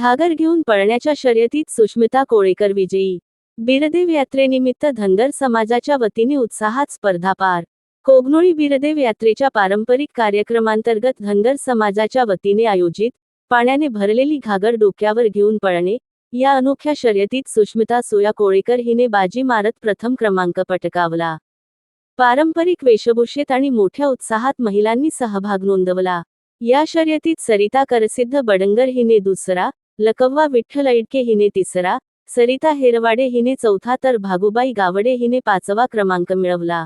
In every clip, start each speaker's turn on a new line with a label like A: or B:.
A: घागर घेऊन पळण्याच्या शर्यतीत सुष्मिता कोळेकर विजयी बिरदेव यात्रेनिमित्त धनगर समाजाच्या वतीने उत्साहात स्पर्धा पार कोगनोळी बिरदेव यात्रेच्या पारंपरिक कार्यक्रमांतर्गत धनगर समाजाच्या वतीने आयोजित पाण्याने भरलेली घागर डोक्यावर घेऊन पळणे या अनोख्या शर्यतीत सुष्मिता सोया कोळेकर हिने बाजी मारत प्रथम क्रमांक पटकावला. पारंपरिक वेशभूषेत आणि मोठ्या उत्साहात महिलांनी सहभाग नोंदवला. या शर्यतीत सरिता करसिद्ध बडंगर हिने दुसरा लकव्वा विठ्ठल ऐडके हिने तिसरा सरिता हेरवाडे हिने चौथा तर भागुबाई गावडे हिने पाचवा क्रमांक मिळवला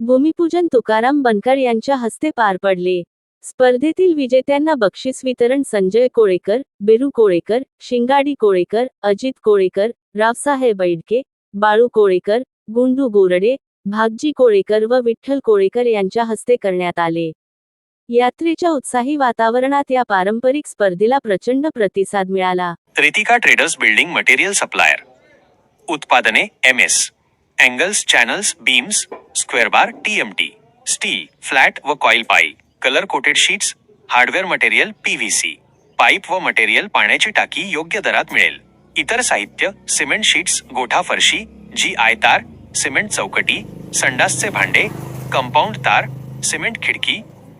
A: भूमिपूजन तुकाराम बनकर यांच्या हस्ते पार पडले स्पर्धेतील विजेत्यांना बक्षीस वितरण संजय कोळेकर बिरू कोळेकर शिंगाडी कोळेकर अजित कोळेकर रावसाहेब ऐडके बाळू कोळेकर गुंडू गोरडे भागजी कोळेकर व विठ्ठल कोळेकर यांच्या हस्ते करण्यात आले यात्रेच्या उत्साही वातावरणात या पारंपरिक स्पर्धेला प्रचंड प्रतिसाद मिळाला.
B: Ritika traders building material supplier. उत्पादने M S angles channels beams square bar T steel flat व coil pipe colour coated sheets hardware material PVC pipe व मटेरियल पाण्याची टाकी योग्य दरात मिळेल. इतर साहित्य सिमेंट शीट्स गोठा फरशी जी आय तार सिमेंट चौकटी संडासचे भांडे कंपाऊंड तार सिमेंट खिडकी